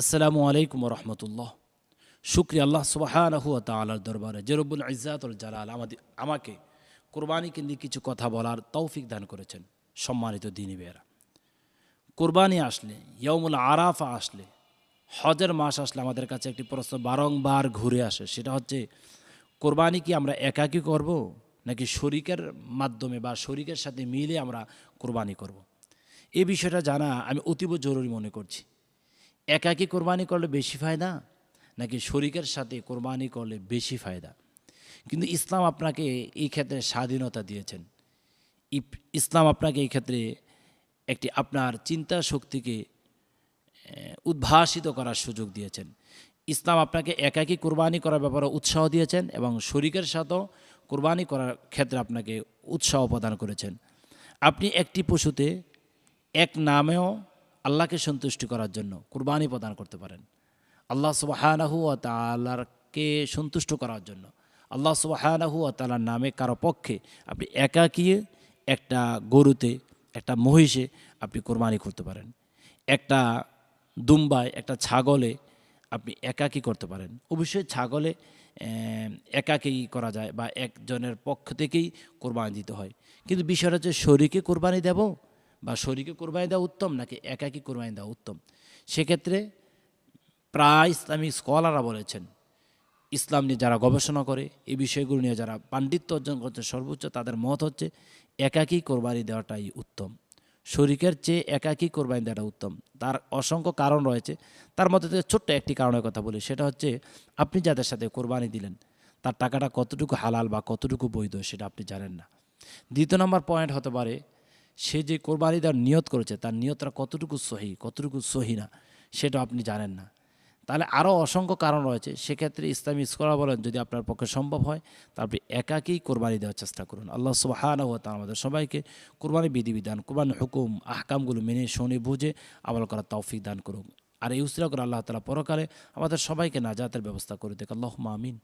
আসসালামু আলাইকুম রহমতুল্লাহ। শুক্রিয়া আল্লাহ সুবাহানহু তালার দরবারে জেরবুল ইজাতুল জালাল আমাদের আমাকে কোরবানিকে নিয়ে কিছু কথা বলার তৌফিক দান করেছেন সম্মানিত দিনী বেরা কোরবানি আসলে ইয়মুল আরাফা আসলে, হজের মাস আসলে আমাদের কাছে একটি প্রশ্ন বারংবার ঘুরে আসে, সেটা হচ্ছে, কোরবানি কি আমরা একাকী করব, নাকি শরিকের মাধ্যমে বা শরিকের সাথে মিলে আমরা কোরবানি করব। এই বিষয়টা জানা আমি অতীব জরুরি মনে করছি। একাকী কোরবানি করলে বেশি ফায়দা, নাকি শরিকের সাথে কোরবানি করলে বেশি ফায়দা? কিন্তু ইসলাম আপনাকে এই ক্ষেত্রে স্বাধীনতা দিয়েছেন। ইসলাম আপনাকে এই ক্ষেত্রে একটি আপনার চিন্তা শক্তিকে উদ্ভাসিত করার সুযোগ দিয়েছেন। ইসলাম আপনাকে একাকী কোরবানি করার ব্যাপারে উৎসাহ দিয়েছেন এবং শরিকের সাথেও কোরবানি করার ক্ষেত্রে আপনাকে উৎসাহ প্রদান করেছেন। আপনি একটি পশুতে এক নামেও আল্লাহকে সন্তুষ্টি করার জন্য কোরবানি প্রদান করতে পারেন। আল্লাহ সুবাহানাহু ও তালারকে সন্তুষ্ট করার জন্য। আল্লাহ সুবাহানাহু ও তালার নামে কারও পক্ষে আপনি একাকী একটা গরুতে, একটা মহিষে আপনি কোরবানি করতে পারেন। একটা দুম্বায়, একটা ছাগলে আপনি একাকী করতে পারেন। অবশ্যই ছাগলে একাকী করা যায় বা একজনের পক্ষ থেকেই কোরবানি দিতে হয়। কিন্তু বিষয়টা হচ্ছে শরীকে কোরবানি দেব বা শরীকে কোরবানি দেওয়া উত্তম নাকি একাকী কোরবানি দেওয়া উত্তম? সেক্ষেত্রে প্রায় ইসলামিক স্কলাররা বলেছেন, ইসলাম নিয়ে যারা গবেষণা করে, এই বিষয়গুলো নিয়ে যারা পাণ্ডিত্য অর্জন করছে সর্বোচ্চ, তাদের মত হচ্ছে একাকী কোরবানি দেওয়াটাই উত্তম। শরিকের চেয়ে একাকী কোরবানি দেওয়াটা উত্তম। তার অসংখ্য কারণ রয়েছে। তার মধ্যে থেকে ছোট্ট একটি কারণের কথা বলি, সেটা হচ্ছে আপনি যাদের সাথে কোরবানি দিলেন, তার টাকাটা কতটুকু হালাল বা কতটুকু বৈধ সেটা আপনি জানেন না। দ্বিতীয় নম্বর পয়েন্ট হতে পারে সে যে কোরবানি দেওয়ার নিয়ত করেছে, তার নিয়তটা কতটুকু সহি কতটুকু সহি না সেটা আপনি জানেন না। তাহলে আরও অসংখ্য কারণ রয়েছে। সেক্ষেত্রে ইসলামী স্কলার বলেন, যদি আপনার পক্ষে সম্ভব হয় তা আপনি একাকেই কোরবানি দেওয়ার চেষ্টা করুন। আল্লাহ সুবাহান তা আমাদের সবাইকে কোরবানি বিধিবিধান, কোরবানি হুকুম, আহকামগুলো মেনে, শুনে, বুঝে আমল করার তৌফিক দান করুন আর এই উসরা করে আল্লাহ তালা পরকালে আমাদের সবাইকে নাজাতের ব্যবস্থা করে দেখ আল্লাহ আমিন।